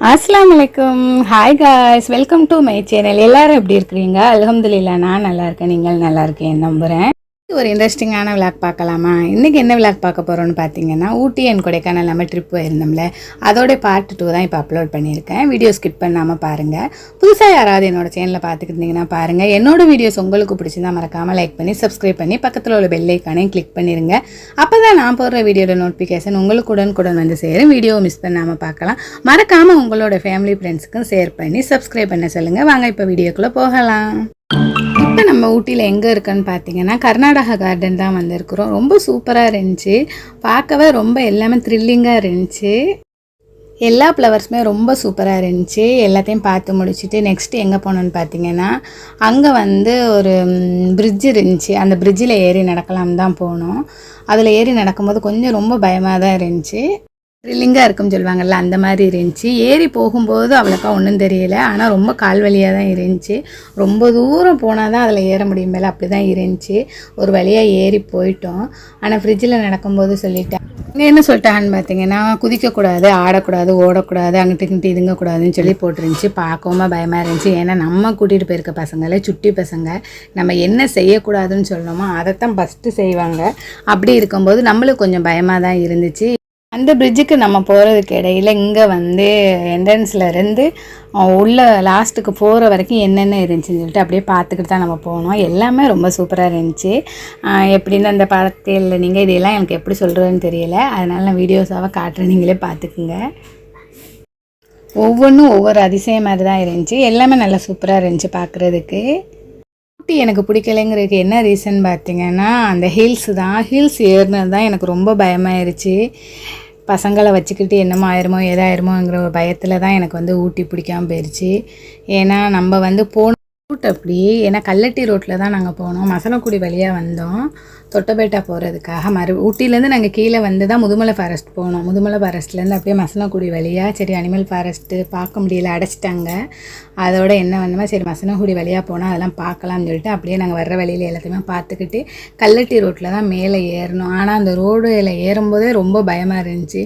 அஸ்லாம் வலைக்கம் hi guys welcome to my channel எல்லாரும் எப்படி இருக்கிறீங்க? அலமதுல்லா நான் நல்லா இருக்கேன். நீங்கள் நல்லா இருக்கேன். நம்புகிறேன் ஒரு இன்ட்ரெஸ்டிங்கான விளாக் பார்க்கலாமா? இன்றைக்கி என்ன விளாக் பார்க்க போகிறோன்னு பார்த்தீங்கன்னா ஊட்டி அண்ட் கொடைக்கானல் நம்ம ட்ரிப் போயிருந்தோம்ல. அதோட பார்ட் டூ தான் இப்போ அப்லோட் பண்ணியிருக்கேன். வீடியோ ஸ்கிப் பண்ணாமல் பாருங்கள் புதுசாக யாராவது என்னோட சேனலில் பார்த்துக்கிட்டிங்கன்னா பாருங்கள் என்னோடய வீடியோஸ் உங்களுக்கு பிடிச்சிருந்தா மறக்காமல் லைக் பண்ணி சப்ஸ்கிரைப் பண்ணி பக்கத்தில் உள்ள பெல்லைக்கானையும் கிளிக் பண்ணிடுங்க அப்போ தான் நான் போடுற வீடியோட நோட்டிஃபிகேஷன் உங்களுக்கு உடனுக்குடன் வந்து சேரும். வீடியோவை மிஸ் பண்ணாமல் பார்க்கலாம். மறக்காமல் உங்களோட ஃபேமிலி ஃப்ரெண்ட்ஸுக்கும் ஷேர் பண்ணி சப்ஸ்கிரைப் பண்ண சொல்லுங்கள் வாங்க இப்போ வீடியோக்குள்ளே போகலாம். இப்போ நம்ம ஊட்டியில் எங்கே இருக்குன்னு பார்த்தீங்கன்னா கர்நாடகா கார்டன் தான் வந்திருக்கிறோம். ரொம்ப சூப்பராக இருந்துச்சு. பார்க்கவே ரொம்ப எல்லாமே த்ரில்லிங்காக இருந்துச்சு. எல்லா ஃப்ளவர்ஸுமே ரொம்ப சூப்பராக இருந்துச்சு. எல்லாத்தையும் பார்த்து முடிச்சுட்டு நெக்ஸ்ட்டு எங்கே போனோன்னு பார்த்தீங்கன்னா அங்கே வந்து ஒரு பிரிட்ஜ் இருந்துச்சு. அந்த பிரிட்ஜில் ஏறி நடக்கலாம் தான் போனோம். அதில் ஏறி நடக்கும்போது கொஞ்சம் ரொம்ப பயமாக தான் இருந்துச்சு. த்ரில்லிங்காக இருக்கும்னு சொல்லுவாங்கல்ல அந்த மாதிரி இருந்துச்சு. ஏறி போகும்போது அவ்வளோக்கா ஒன்றும் தெரியல. ஆனால் ரொம்ப கால் வலியாக தான் இருந்துச்சு. ரொம்ப தூரம் போனால் தான் அதில் ஏற முடியும் மேலே. அப்படி தான் இருந்துச்சு. ஒரு வழியாக ஏறி போயிட்டோம். ஆனால் ஃப்ரிட்ஜில் நடக்கும்போது சொல்லிட்டேன். இங்கே என்ன சொல்லிட்டாங்கன்னு பார்த்தீங்கன்னா குதிக்கக்கூடாது ஆடக்கூடாது ஓடக்கூடாது அங்கிட்டு இங்கிட்டு இதுங்கக்கூடாதுன்னு சொல்லி போட்டுருந்துச்சு. பார்க்கவும் பயமாக இருந்துச்சு. ஏன்னா நம்ம கூட்டிகிட்டு போயிருக்க பசங்களே சுட்டி பசங்க. நம்ம என்ன செய்யக்கூடாதுன்னு சொல்லணுமோ அதைத்தான் ஃபஸ்ட்டு செய்வாங்க. அப்படி இருக்கும்போது நம்மளுக்கு கொஞ்சம் பயமாக தான் இருந்துச்சு. அந்த பிரிட்ஜுக்கு நம்ம போகிறதுக்கு இடையில் இங்கே வந்து என்ட்ரன்ஸில் இருந்து உள்ள லாஸ்ட்டுக்கு போகிற வரைக்கும் என்னென்ன இருந்துச்சுன்னு சொல்லிட்டு அப்படியே பார்த்துக்கிட்டு தான் நம்ம போனோம். எல்லாமே ரொம்ப சூப்பராக இருந்துச்சு. எப்படின்னு அந்த படத்தில் நீங்கள் இதெல்லாம் எனக்கு எப்படி சொல்கிறதுன்னு தெரியல. அதனால் நான் வீடியோஸாக காட்டுறேன். நீங்களே பார்த்துக்குங்க. ஒவ்வொன்றும் ஒவ்வொரு அதிசயம் மாதிரி தான் இருந்துச்சு. எல்லாமே நல்லா சூப்பராக இருந்துச்சு பார்க்குறதுக்கு. ஊட்டி எனக்கு பிடிக்கலைங்கிறதுக்கு என்ன ரீசன் பார்த்தீங்கன்னா அந்த ஹில்ஸ் தான். ஹில்ஸ் ஏறினது தான் எனக்கு ரொம்ப பயமாயிருச்சு. பசங்களை வச்சுக்கிட்டு என்னமோ ஆயிருமோ ஏதாயிருமோங்கிற ஒரு பயத்தில் தான் எனக்கு வந்து ஊட்டி பிடிக்காமல் போயிடுச்சு ஏன்னா நம்ம வந்து போன ரூட் அப்படி. ஏன்னா கல்லட்டி ரோட்டில் தான் நாங்கள் போனோம். மசனக்குடி வழியாக வந்தோம். தொட்டபேட்டா போகிறதுக்காக மறு ஊட்டிலேருந்து நாங்கள் கீழே வந்து தான் முதுமலை ஃபாரஸ்ட் போனோம். முதுமலை ஃபாரஸ்ட்லேருந்து அப்படியே மசனக்குடி வழியாக சரி அனிமல் ஃபாரஸ்ட்டு பார்க்க முடியல அடைச்சிட்டாங்க. அதோட என்ன வந்தோமா சரி மசனக்குடி வழியாக போனால் அதெல்லாம் பார்க்கலாம்னு சொல்லிட்டு அப்படியே நாங்கள் வர்ற வழியில் எல்லாத்தையுமே பார்த்துக்கிட்டு கல்லட்டி ரோட்டில் தான் மேலே ஏறணும். ஆனால் அந்த ரோடில் ஏறும்போதே ரொம்ப பயமாக இருந்துச்சு.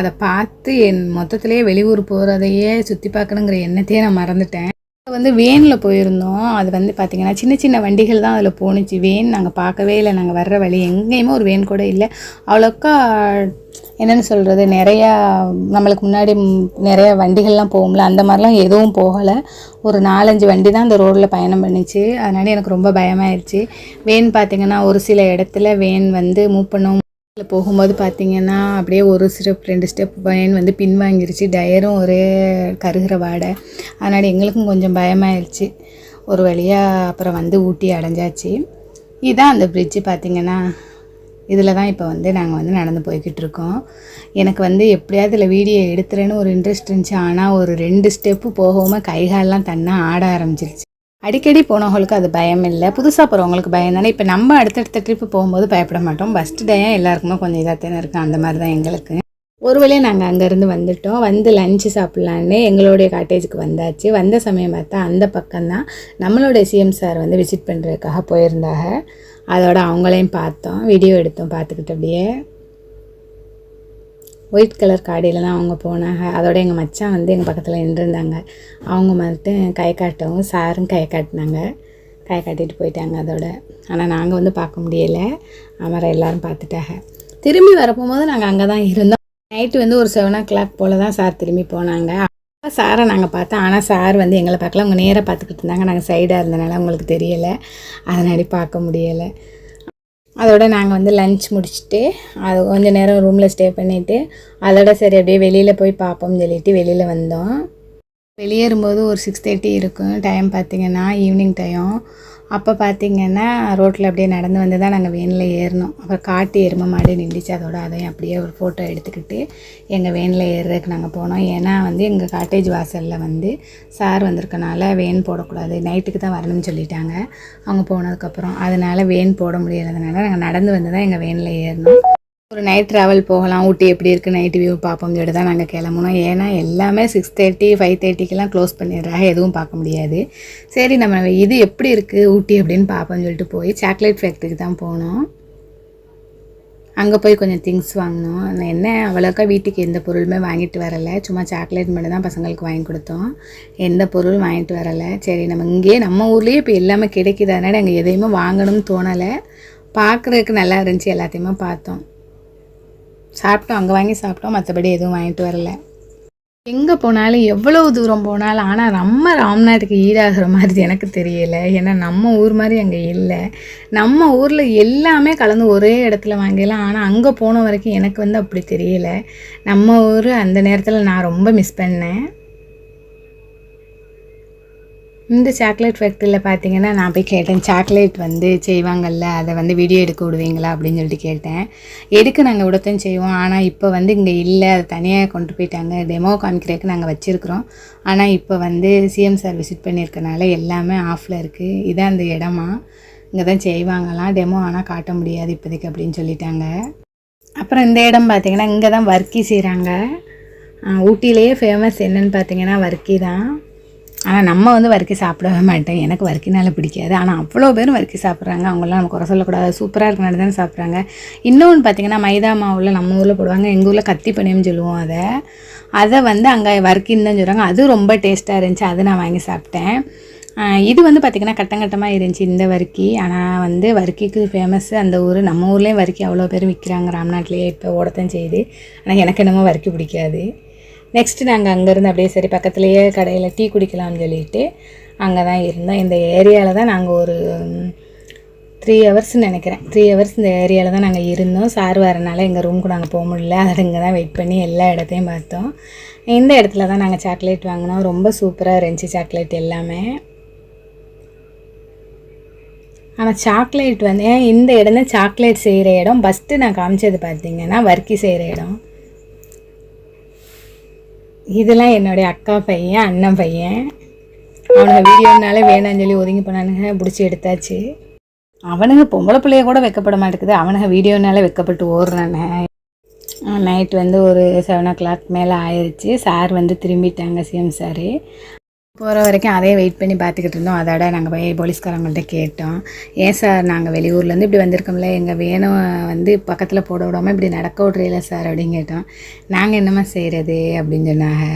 அதை பார்த்து என் மொத்தத்திலேயே வெளியூர் போகிறதையே சுற்றி பார்க்கணுங்கிற எண்ணத்தையே நான் மறந்துட்டேன். வந்து வேனில் போயிருந்தோம். அது வந்து பார்த்திங்கன்னா சின்ன சின்ன வண்டிகள் தான் அதில் போணுச்சு. வேன் நாங்கள் பார்க்கவே இல்லை. நாங்கள் வர்ற வழி எங்கேயுமே ஒரு வேன் கூட இல்லை. அவ்வளோக்கா என்னென்னு சொல்கிறது நிறையா நம்மளுக்கு முன்னாடி நிறையா வண்டிகள்லாம் போகும்ல. அந்த மாதிரிலாம் எதுவும் போகலை. ஒரு நாலஞ்சு வண்டி தான் அந்த ரோட்டில் பயணம் பண்ணிச்சு. அதனால எனக்கு ரொம்ப பயமாயிருச்சு. வேன் பார்த்திங்கன்னா ஒரு சில இடத்துல வேன் வந்து மூவ் பண்ணவும் இதில் போகும்போது பார்த்தீங்கன்னா அப்படியே ஒரு ஸ்டெப் ரெண்டு ஸ்டெப் பையன் வந்து பின்வாங்கிருச்சு. டயரும் ஒரே கருகிற வாடை. அதனால் எங்களுக்கும் கொஞ்சம் பயமாயிருச்சு. ஒரு வழியாக அப்புறம் வந்து ஊட்டி அடைஞ்சாச்சு. இதுதான் அந்த பிரிட்ஜு பார்த்திங்கன்னா இதில் தான் இப்போ வந்து நாங்கள் வந்து நடந்து போய்கிட்டு இருக்கோம். எனக்கு வந்து எப்படியாவது இதில் வீடியோ எடுத்துறேன்னு ஒரு இன்ட்ரெஸ்ட் இருந்துச்சு. ஆனால் ஒரு ரெண்டு ஸ்டெப்பு போகாமல் கைகாலெலாம் தன்னா ஆட ஆரம்பிச்சிருச்சு. அடிக்கடி போனவங்களுக்கு அது பயம் இல்லை. புதுசாக போகிறவங்களுக்கு பயம் தானே இப்போ நம்ம அடுத்தடுத்த ட்ரிப்பு போகும்போது பயப்பட மாட்டோம். ஃபஸ்ட்டு டே எல்லாருக்குமே கொஞ்சம் இதாக தானே இருக்கும் அந்த மாதிரி தான் எங்களுக்கு. ஒரு வழியாக நாங்கள் அங்கேருந்து வந்துட்டோம். வந்து லஞ்சு சாப்பிட்லான்னு எங்களுடைய காட்டேஜுக்கு வந்தாச்சு. வந்த சமயம் பார்த்தா அந்த பக்கம்தான் நம்மளுடைய சிஎம் சார் வந்து விசிட் பண்ணுறதுக்காக போயிருந்தாங்க. அதோட அவங்களையும் பார்த்தோம். வீடியோ எடுத்தோம். பார்த்துக்கிட்டு அப்படியே ஒயிட் கலர் காடியில் தான் அவங்க போனாங்க. அதோட எங்கள் மச்சான் வந்து எங்கள் பக்கத்தில் நின்றுருந்தாங்க. அவங்க மட்டும் கை காட்டவும் சாரும் கை காட்டினாங்க. கை காட்டிட்டு போயிட்டாங்க அதோட. ஆனால் நாங்கள் வந்து பார்க்க முடியலை. அமரை எல்லாரும் பார்த்துட்டாங்க. திரும்பி வரப்போகும்போது நாங்கள் அங்கே தான் இருந்தோம். நைட்டு வந்து ஒரு செவன் ஓ கிளாக் போல் தான் சார் திரும்பி போனாங்க. சாரை நாங்கள் பார்த்தோம். ஆனால் சார் வந்து எங்களை பார்க்கல. அவங்க நேராக பார்த்துக்கிட்டு இருந்தாங்க. நாங்கள் சைடாக இருந்தனால அவங்களுக்கு தெரியலை. அதனாடி பார்க்க முடியலை. அதோட நாங்கள் வந்து லஞ்ச் முடிச்சுட்டு அது கொஞ்ச நேரம் ரூமில் ஸ்டே பண்ணிவிட்டு அதோட சரி அப்படியே வெளியில் போய் பார்ப்போம்னு சொல்லிட்டு வெளியில் வந்தோம். வெளியேறும்போது ஒரு சிக்ஸ் தேர்ட்டி இருக்கும். டைம் பார்த்திங்கன்னா ஈவினிங் டைம் அப்போ பார்த்தீங்கன்னா ரோட்டில் அப்படியே நடந்து வந்து தான் நாங்கள் வேனில் ஏறினோம் அப்புறம் காட்டு எருமை மாடு நின்றுச்சு அதோட அதையும் அப்படியே ஒரு ஃபோட்டோ எடுத்துக்கிட்டு எங்கள் வேனில் ஏறுறதுக்கு நாங்கள் போனோம். ஏன்னா வந்து எங்கள் காட்டேஜ் வாசலில் வந்து சார் வந்திருக்கனால வேன் போடக்கூடாது. நைட்டுக்கு தான் வரணும்னு சொல்லிட்டாங்க. அவங்க போனதுக்கப்புறம் அதனால் வேன் போட முடியாததுனால நாங்கள் நடந்து வந்து தான் எங்கள் வேனில் ஏறினோம் ஒரு நைட் ட்ராவல் போகலாம். ஊட்டி எப்படி இருக்குது நைட் வியூ பார்ப்போம். சொல்லிட்டு தான் நாங்கள் கிளம்பணும் ஏன்னா எல்லாமே சிக்ஸ் தேர்ட்டி ஃபைவ் தேர்ட்டிக்கெலாம் க்ளோஸ் பண்ணிடுறாங்க. எதுவும் பார்க்க முடியாது. சரி நம்ம இது எப்படி இருக்குது ஊட்டி அப்படின்னு பார்ப்போம்னு சொல்லிட்டு போய் சாக்லேட் ஃபேக்ட்ரிக்கு தான் போனோம். அங்கே போய் கொஞ்சம் திங்ஸ் வாங்கினோம். நான் என்ன அவ்வளோக்கா வீட்டுக்கு எந்த பொருளுமே வாங்கிட்டு வரலை. சும்மா சாக்லேட் மட்டும் தான் பசங்களுக்கு வாங்கி கொடுத்தோம். எந்த பொருள் வாங்கிட்டு வரலை. சரி நம்ம இங்கேயே நம்ம ஊர்லேயே இப்போ எல்லாமே கிடைக்குது. அதனால் அங்கே எதையுமே வாங்கணும்னு தோணலை. பார்க்குறதுக்கு நல்லா இருந்துச்சு. எல்லாத்தையுமே பார்த்தோம். சாப்பிட்டோம் அங்கே வாங்கி சாப்பிட்டோம் மற்றபடி எதுவும் வாங்கிட்டு வரல. எங்கே போனாலும் எவ்வளவு தூரம் போனாலும் ஆனால் நம்ம ராம்நாட்டுக்கு ஈடாகிற மாதிரி எனக்கு தெரியலை. ஏன்னா நம்ம ஊர் மாதிரி அங்கே இல்லை. நம்ம ஊரில் எல்லாமே கலந்து ஒரே இடத்துல வாங்கிடலாம். ஆனால் அங்கே போன வரைக்கும் எனக்கு வந்து அப்படி தெரியலை. நம்ம ஊர் அந்த நேரத்தில் நான் ரொம்ப மிஸ் பண்ணேன். இந்த சாக்லேட் ஃபேக்ட்ரியில் பார்த்தீங்கன்னா நான் போய் கேட்டேன் சாக்லேட் வந்து செய்வாங்கள்ல அதை வந்து வீடியோ எடுக்க விடுவீங்களா அப்படின்னு சொல்லிட்டு கேட்டேன். எடுக்க நாங்கள் விடத்தான் செய்வோம்? ஆனால் இப்போ வந்து இங்கே இல்லை அதை தனியாக கொண்டு போயிட்டாங்க. டெமோ காமிக்கிறதுக்கு நாங்கள் வச்சுருக்குறோம். ஆனால் இப்போ வந்து சிஎம் சார் விசிட் பண்ணியிருக்கனால எல்லாமே ஆஃபில் இருக்குது இதான் அந்த இடமா? இங்கே தான் செய்வாங்களாம். டெமோ ஆனால் காட்ட முடியாது இப்போதைக்கு அப்படின்னு சொல்லிட்டாங்க. அப்புறம் இந்த இடம் பார்த்திங்கன்னா இங்கே தான் வர்க்கி செய்கிறாங்க ஊட்டியிலேயே ஃபேமஸ் என்னன்னு பார்த்தீங்கன்னா வர்க்கி தான். ஆனால் நம்ம வந்து வறுக்கி சாப்பிடவே மாட்டேன் எனக்கு வறுக்கினால பிடிக்காது. ஆனால் அவ்வளோ பேரும் வறுக்கி சாப்பிட்றாங்க. அவங்களாம் நம்ம குறை சொல்லக்கூடாது. சூப்பராக இருக்கனால தானே சாப்பிட்றாங்க. இன்னொன்று பார்த்திங்கன்னா மைதா மாவில் நம்ம ஊரில் போடுவாங்க. எங்கள் ஊரில் கத்தி பனியம்னு சொல்லுவோம் அதை. அதை வந்து அங்கே வறுக்கின்னு தான் சொல்கிறாங்க அதுவும் ரொம்ப டேஸ்ட்டாக இருந்துச்சு. அதை நான் வாங்கி சாப்பிட்டேன். இது வந்து பார்த்திங்கன்னா கட்டங்கட்டமாக இருந்துச்சு இந்த வறுக்கி. ஆனால் வந்து வறுக்கிக்கு ஃபேமஸ் அந்த ஊர். நம்ம ஊர்லேயும் வறுக்கி அவ்வளோ பேர் விற்கிறாங்க ராம்நாட்டிலேயே இப்போ ஓடத்தான் செய்யுது. ஆனால் எனக்கு என்னமோ வறுக்கி பிடிக்காது. நெக்ஸ்ட்டு நாங்கள் அங்கேருந்து அப்படியே சரி பக்கத்துலேயே கடையில் டீ குடிக்கலாம்னு சொல்லிட்டு அங்கே தான் இருந்தோம். இந்த ஏரியாவில் தான் நாங்கள் ஒரு த்ரீ ஹவர்ஸ்னு நினைக்கிறேன். த்ரீ ஹவர்ஸ் இந்த ஏரியாவில் தான் நாங்கள் இருந்தோம். சார் வரனால எங்கள் ரூமுக்கு நாங்கள் போக முடியல. அதை இங்கே தான் வெயிட் பண்ணி எல்லா இடத்தையும் பார்த்தோம். இந்த இடத்துல தான் நாங்கள் சாக்லேட் வாங்கினோம். ரொம்ப சூப்பராக இருந்துச்சு சாக்லேட் எல்லாமே. ஆனால் சாக்லேட் வந்து இந்த இடம் தான் சாக்லேட் செய்கிற இடம்? ஃபஸ்ட்டு நான் காமிச்சது பார்த்தீங்கன்னா வர்க்கி செய்கிற இடம். இதெல்லாம் என்னுடைய அக்கா பையன் அண்ணன் பையன். அவனுங்க வீடியோனால வேணான்னு சொல்லி ஒதுங்கி போனானுங்க பிடிச்சி எடுத்தாச்சு. அவனுங்க பொம்பளை பிள்ளைய கூட வைக்கப்பட மாட்டேங்குது. அவனுங்க வீடியோனால வைக்கப்பட்டு ஓடுறானே நைட் வந்து ஒரு செவன் ஓ கிளாக் மேலே ஆயிடுச்சு சார் வந்து திரும்பிட்டாங்க சிஎம் சார். போகிற வரைக்கும் அதே வெயிட் பண்ணி பார்த்துக்கிட்டு இருந்தோம். அதோட நாங்கள் போய் போலீஸ்காரங்கள்ட்ட கேட்டோம். ஏன் சார் நாங்கள் வெளியூர்லேருந்து இப்படி வந்திருக்கோம்ல? எங்கள் வேணும் வந்து பக்கத்தில் போட விடாமல் இப்படி நடக்க விட்றீல சார் அப்படின்னு கேட்டோம். நாங்கள் என்னம்மா செய்கிறது அப்படின்னு சொன்னாங்க.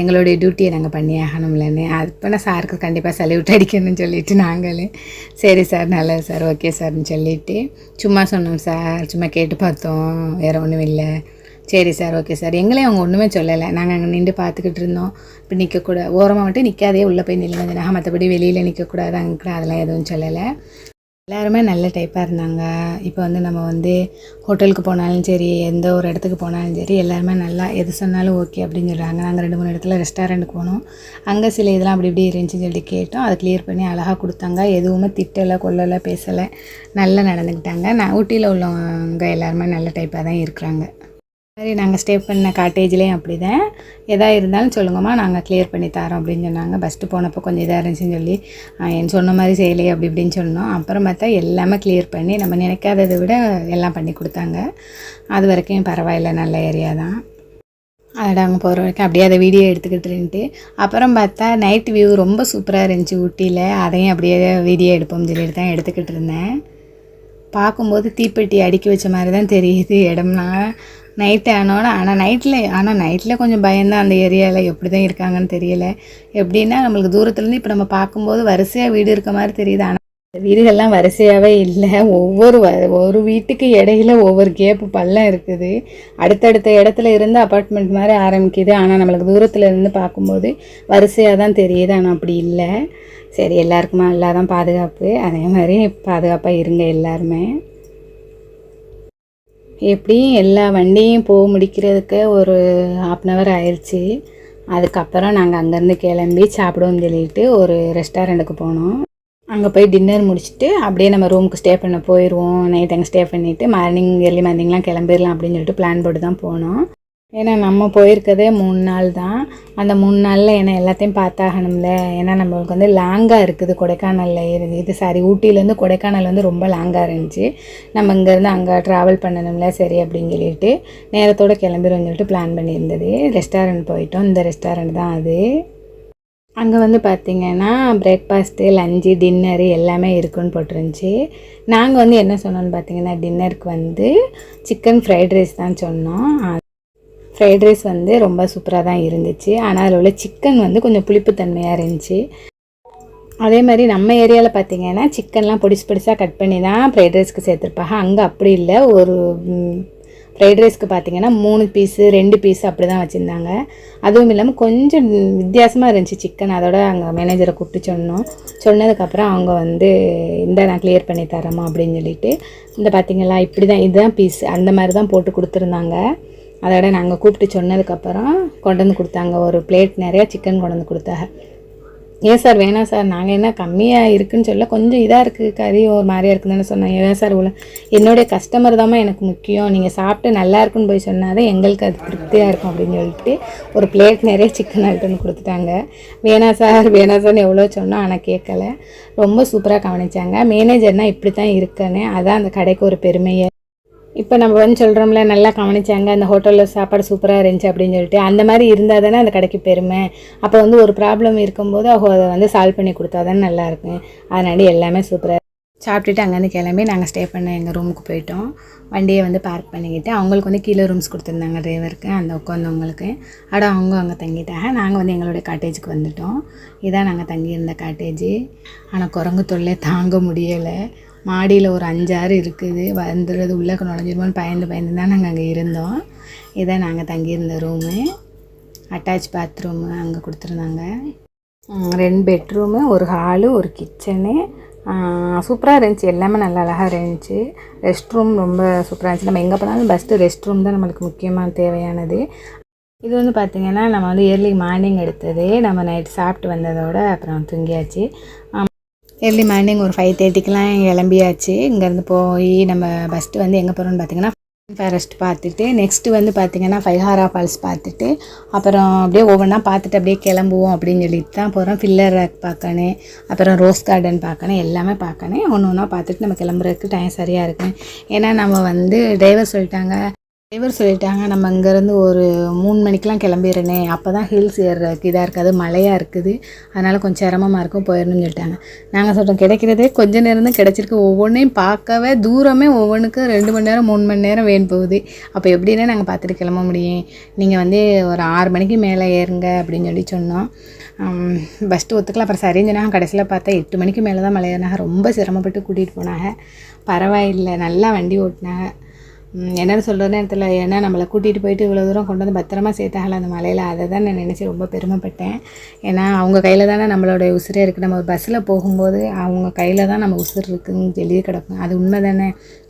எங்களுடைய டியூட்டியை நாங்கள் பண்ணி ஆகணும்லன்னு. அப்போ சாருக்கு கண்டிப்பாக சல்யூட் அடிக்கணும்னு சொல்லிட்டு நாங்களே சரி சார் நல்லது சார் ஓகே சார்னு சொல்லிவிட்டு சும்மா சொன்னோம் சார் சும்மா கேட்டு பார்த்தோம். வேறு ஒன்றும் இல்லை. சரி சார் ஓகே சார். எங்களையும் அவங்க ஒன்றுமே சொல்லலை. நாங்கள் அங்கே நின்று பார்த்துக்கிட்டு இருந்தோம். இப்போ நிற்கக்கூடாது ஓரமாக மட்டும் நிற்காதே உள்ளே போய் நில்லுங்க. மற்றபடி வெளியில் நிற்கக்கூடாது அங்கே அதெல்லாம் எதுவும் சொல்லலை. எல்லாருமே நல்ல டைப்பாக இருந்தாங்க. இப்போ வந்து நம்ம வந்து ஹோட்டலுக்கு போனாலும் சரி எந்த ஒரு இடத்துக்கு போனாலும் சரி எல்லாருமே நல்லா எது சொன்னாலும் ஓகே அப்படின்னு சொல்கிறாங்க நாங்கள் ரெண்டு மூணு இடத்துல ரெஸ்டாரண்ட்டுக்கு போனோம். அங்கே சில இதெல்லாம் அப்படி இப்படி இருந்துச்சுன்னு சொல்லி கேட்டோம். அதை கிளியர் பண்ணி அழகாக கொடுத்தாங்க. எதுவுமே திட்டலை கொல்லலை பேசலை. நல்லா நடந்துக்கிட்டாங்க. நான் ஊட்டியில் உள்ளவங்க எல்லாருமே நல்ல டைப்பாக தான் இருக்கிறாங்க. மாதிரி நாங்கள் ஸ்டே பண்ண காட்டேஜ்லேயும் அப்படி தான் எதாக இருந்தாலும் சொல்லுங்கம்மா நாங்கள் கிளியர் பண்ணி தரோம் அப்படின்னு சொன்னாங்க. ஃபஸ்ட்டு போனப்போ கொஞ்சம் இதாக இருந்துச்சுன்னு சொல்லி என் சொன்ன மாதிரி செய்யலையே அப்படி இப்படின்னு சொன்னோம். அப்புறம் பார்த்தா எல்லாமே கிளியர் பண்ணி நம்ம நினைக்காததை விட எல்லாம் பண்ணி கொடுத்தாங்க. அது வரைக்கும் பரவாயில்ல நல்ல ஏரியா தான். அதோட அங்கே போகிற வரைக்கும் அப்படியே அதை வீடியோ எடுத்துக்கிட்டு அப்புறம் பார்த்தா நைட் வியூ ரொம்ப சூப்பராக இருந்துச்சு ஊட்டியில். அதையும் அப்படியே வீடியோ எடுப்போம்னு சொல்லிட்டு தான் எடுத்துக்கிட்டு இருந்தேன் பார்க்கும்போது தீப்பெட்டி அடுக்கி வச்ச மாதிரி தான் தெரியுது இடம்லாம். நைட்டு ஆனோட ஆனால் நைட்டில் ஆனால் நைட்டில் கொஞ்சம் பயந்தான் அந்த ஏரியாவில் எப்படி தான் இருக்காங்கன்னு தெரியல. எப்படின்னா நம்மளுக்கு தூரத்துலேருந்து இப்போ நம்ம பார்க்கும்போது வரிசையாக வீடு இருக்க மாதிரி தெரியுது. ஆனால் வீடுகள்லாம் வரிசையாகவே இல்லை. ஒவ்வொரு வ ஒரு வீட்டுக்கு இடையில ஒவ்வொரு கேப்பு பள்ளம் இருக்குது. அடுத்தடுத்த இடத்துல இருந்து அப்பார்ட்மெண்ட் மாதிரி ஆரம்பிக்குது. ஆனால் நம்மளுக்கு தூரத்தில் இருந்து பார்க்கும்போது வரிசையாக தான் தெரியுது. ஆனால் அப்படி இல்லை. சரி எல்லாருக்குமா? எல்லாம் தான் பாதுகாப்பு. அதே மாதிரி பாதுகாப்பாக இருங்க எல்லாருமே. எப்படியும் எல்லா வண்டியும் போக முடிக்கிறதுக்கு ஒரு ஹாஃப் அன் ஹவர் ஆயிடுச்சு அதுக்கப்புறம் நாங்கள் அங்கேருந்து கிளம்பி சாப்பிடுவோம்னு சொல்லிட்டு ஒரு ரெஸ்டாரண்ட்டுக்கு போனோம். அங்கே போய் டின்னர் முடிச்சுட்டு அப்படியே நம்ம ரூமுக்கு ஸ்டே பண்ண போயிடுவோம் நைட் அங்கே ஸ்டே பண்ணிவிட்டு மார்னிங் ஏர்லி மார்னிங்லாம் கிளம்பிடலாம் அப்படின்னு சொல்லிட்டு பிளான் போட்டு தான் போனோம். ஏன்னா நம்ம போயிருக்கதே மூணு நாள் தான். அந்த மூணு நாளில் என்ன எல்லாத்தையும் பார்த்தாகணும்ல. ஏன்னா நம்மளுக்கு வந்து லாங்காக இருக்குது கொடைக்கானலில் இருந்து. இது சாரி ஊட்டியிலேருந்து கொடைக்கானல் வந்து ரொம்ப லாங்காக இருந்துச்சு. நம்ம இங்கேருந்து அங்கே ட்ராவல் பண்ணணும்ல சரி அப்படின்னு சொல்லிட்டு நேரத்தோடு கிளம்பிடுவோம் சொல்லிட்டு பிளான் பண்ணியிருந்தது. ரெஸ்டாரண்ட் போயிட்டோம். இந்த ரெஸ்டாரண்ட் தான் அது. அங்கே வந்து பார்த்திங்கன்னா பிரேக்ஃபாஸ்ட்டு லஞ்சு டின்னரு எல்லாமே இருக்குன்னு போட்டிருந்துச்சி. நாங்கள் வந்து என்ன சொன்னோன்னு பார்த்தீங்கன்னா டின்னருக்கு வந்து சிக்கன் ஃப்ரைட் ரைஸ் தான் சொன்னோம். ஃப்ரைட் ரைஸ் வந்து ரொம்ப சூப்பராக தான் இருந்துச்சு. ஆனால் அதில் உள்ள சிக்கன் வந்து கொஞ்சம் புளிப்புத்தன்மையாக இருந்துச்சு. அதே மாதிரி நம்ம ஏரியாவில் பார்த்தீங்கன்னா சிக்கன்லாம் பொடிசு பொடிசாக கட் பண்ணி தான் ஃப்ரைட் ரைஸ்க்கு சேர்த்துருப்பாங்க. அங்கே அப்படி இல்லை. ஒரு ஃப்ரைட் ரைஸ்க்கு பார்த்தீங்கன்னா மூணு பீஸு ரெண்டு பீஸ் அப்படி தான் வச்சுருந்தாங்க. அதுவும் இல்லாமல் கொஞ்சம் வித்தியாசமாக இருந்துச்சு சிக்கன் அதோட அங்கே மேனேஜரை கூப்பிட்டு சொன்னோம். சொன்னதுக்கப்புறம் அவங்க வந்து இந்த நான் கிளியர் பண்ணி தரமா அப்படின்னு சொல்லிட்டு. இந்த பார்த்தீங்களா இப்படி தான் இதுதான் பீஸ் அந்த மாதிரி தான் போட்டு கொடுத்துருந்தாங்க. அதோட நாங்கள் கூப்பிட்டு சொன்னதுக்கப்புறம் கொண்டு வந்து கொடுத்தாங்க. ஒரு பிளேட் நிறையா சிக்கன் கொண்டு வந்து கொடுத்தாங்க. ஏன் சார் வேணாம் சார். நாங்கள் என்ன கம்மியாக இருக்குன்னு சொல்ல கொஞ்சம் இதாக இருக்குது கறி ஒரு மாதிரியாக இருக்குதுன்னு சொன்னேன் ஏன் சார் உள்ள என்னுடைய கஸ்டமர் தான் எனக்கு முக்கியம். நீங்கள் சாப்பிட்டு நல்லா இருக்குன்னு போய் சொன்னால் தான் எங்களுக்கு அது திருப்தியாக இருக்கும் அப்படின்னு சொல்லிட்டு ஒரு பிளேட் நிறைய சிக்கன் ஐட்டம் கொடுத்துட்டாங்க. வேணாம் சார் வேணாம் சார்னு எவ்வளோ சொன்னோம் ஆனால் கேட்கல. ரொம்ப சூப்பராக கவனிச்சாங்க. மேனேஜர்னால் இப்படி தான் இருக்கேன்னு. அதான் அந்த கடைக்கு ஒரு பெருமையை. இப்போ நம்ம வந்து சொல்கிறோம்ல நல்லா கவனிச்சாங்க அந்த ஹோட்டலில் சாப்பாடு சூப்பராக இருந்துச்சு அப்படின்னு சொல்லிட்டு. அந்த மாதிரி இருந்தால் தானே அந்த கடைக்கு பெருமை. அப்போ வந்து ஒரு ப்ராப்ளம் இருக்கும்போது அவங்க அதை வந்து சால்வ் பண்ணி கொடுத்தா தானே நல்லாயிருக்கும் அதனால எல்லாமே சூப்பராக சாப்பிட்டுட்டு அங்கேருந்து கிளம்பி நாங்கள் ஸ்டே பண்ண எங்கள் ரூமுக்கு போயிட்டோம். வண்டியை வந்து பார்க் பண்ணிக்கிட்டு அவங்களுக்கு வந்து கீழே ரூம்ஸ் கொடுத்துருந்தாங்க டிரைவருக்கு அந்த உட்காந்தவங்களுக்கு அட அவங்க அங்கே தங்கிட்டாங்க. நாங்கள் வந்து எங்களுடைய காட்டேஜுக்கு வந்துட்டோம். இதான் நாங்கள் தங்கியிருந்த காட்டேஜ் ஆனால் குரங்கு தொல்லை தாங்க முடியலை. மாடியில் ஒரு அஞ்சாறு இருக்குது. வந்துடுறது உள்ளே நுழைஞ்சிருமோன்னு பயந்து பயந்து தான் நாங்கள் அங்கே இருந்தோம். இதான் நாங்கள் தங்கியிருந்த ரூமு அட்டாச் பாத்ரூமு அங்கே கொடுத்துருந்தாங்க. ரெண்டு பெட்ரூமு ஒரு ஹாலு ஒரு கிச்சனு சூப்பராக இருந்துச்சு. எல்லாமே நல்லா அழகாக இருந்துச்சு. ரெஸ்ட் ரூம் ரொம்ப சூப்பராக இருந்துச்சு. நம்ம எங்கே போனாலும் ஃபஸ்ட்டு ரெஸ்ட் ரூம் தான் நம்மளுக்கு முக்கியமான தேவையானது. இது வந்து பார்த்திங்கன்னா நம்ம வந்து இயர்லி மார்னிங் எடுத்தது. நம்ம நைட் சாப்பிட்டு வந்ததோட அப்புறம் தூங்கியாச்சு. ஏர்லி மார்னிங் ஒரு ஃபைவ் தேர்ட்டிக்கெலாம் கிளம்பியாச்சு. இங்கேருந்து போய் நம்ம ஃபஸ்ட்டு வந்து எங்கே போகிறோம்னு பார்த்தீங்கன்னா ஃபாரஸ்ட் பார்த்துட்டு நெக்ஸ்ட்டு வந்து பார்த்திங்கன்னா ஃபைஹாரா ஃபால்ஸ் பார்த்துட்டு அப்புறம் அப்படியே ஒவ்வொன்றா பார்த்துட்டு அப்படியே கிளம்புவோம் அப்படின்னு சொல்லிட்டு தான் போகிறோம் ஃபில்லர் ரேக் பார்க்கணும் அப்புறம் ரோஸ் கார்டன் பார்க்கணும் எல்லாமே பார்க்கணும். ஒன்று ஒன்றா பார்த்துட்டு நம்ம கிளம்புறதுக்கு டைம் சரியாக இருக்கும் ஏன்னா நம்ம வந்து டிரைவர் சொல்லிட்டாங்க டிரைவர் சொல்லிட்டாங்க நம்ம இங்கேருந்து ஒரு மூணு மணிக்கெலாம் கிளம்பிடுறேனே. அப்போ தான் ஹில்ஸ் ஏறுறதுக்கு இதாக இருக்காது மழையாக இருக்குது. அதனால் கொஞ்சம் சிரமமாக இருக்கும் போயிடணும்னு சொல்லிட்டாங்க. நாங்கள் சொல்கிறோம் கிடைக்கிறதே கொஞ்ச நேரம் தான் கிடச்சிருக்கு. ஒவ்வொன்றையும் பார்க்கவே தூரமே ஒவ்வொன்றுக்கும் ரெண்டு மணி நேரம் மூணு மணி நேரம் வேணும் போகுது. அப்போ எப்படின்னா நாங்கள் பார்த்துட்டு கிளம்ப முடியும். நீங்கள் வந்து ஒரு ஆறு மணிக்கு மேலே ஏறுங்க அப்படின்னு சொல்லி சொன்னோம். ஃபஸ்ட்டு ஒத்துக்கல. அப்புறம் சரின்னு சொன்னாங்க. கடைசியில் பார்த்தா எட்டு மணிக்கு மேலே தான் மலை ஏறினாங்க ரொம்ப சிரமப்பட்டு கூட்டிகிட்டு போனாங்க. பரவாயில்லை. நல்லா வண்டி ஓட்டினாங்க. என்னென்னு சொல்கிற தெரியல ஏன்னா நம்மளை கூட்டிகிட்டு போயிட்டு இவ்வளோ தூரம் கொண்டு வந்து பத்திரமா சேர்த்தாங்கள அந்த மலையில். அதை தான் நான் நினச்சி ரொம்ப பெருமைப்பட்டேன். ஏன்னா அவங்க கையில் தானே நம்மளோட உசுரே இருக்குது நம்ம ஒரு பஸ்ஸில் போகும்போது அவங்க கையில் தான் நம்ம உசுர் இருக்குதுன்னு எழுதி கிடக்கும். அது உண்மை தானே?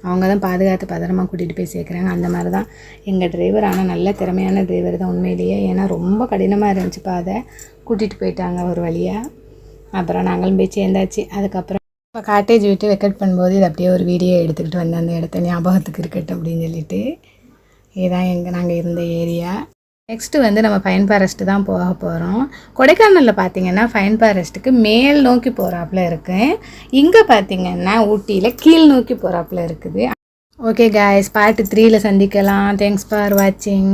அவங்க தான் பாதுகாத்து பத்திரமா கூட்டிகிட்டு போய் சேர்க்குறாங்க. அந்த மாதிரி தான் எங்கள் டிரைவர் ஆனால் நல்ல திறமையான டிரைவர் தான் உண்மையிலேயே. ஏன்னா ரொம்ப கடினமாக இருந்துச்சு பாதை. கூட்டிகிட்டு போயிட்டாங்க ஒரு வழியாக அப்புறம் நாங்களும் போய் சேர்ந்தாச்சு. அதுக்கப்புறம் இப்போ காட்டேஜ் விட்டு வெக்கட் பண்ணும்போது இது அப்படியே ஒரு வீடியோ எடுத்துக்கிட்டு வந்து அந்த இடத்த ஞாபகத்துக்கு இருக்கட்டும் அப்படின்னு சொல்லிட்டு இதுதான் எங்கே நாங்கள் இருந்த ஏரியா நெக்ஸ்ட்டு வந்து நம்ம ஃபைன் ஃபாரஸ்ட்டு தான் போக போகிறோம் கொடைக்கானலில் பார்த்தீங்கன்னா ஃபைன் ஃபாரஸ்ட்டுக்கு மேல் நோக்கி போகிறாப்புல இருக்குது இங்கே பார்த்தீங்கன்னா ஊட்டியில் கீழ் நோக்கி போகிறாப்புல இருக்குது. ஓகே காய்ஸ் பார்ட்டு த்ரீயில் சந்திக்கலாம். தேங்க்ஸ் ஃபார் வாட்சிங்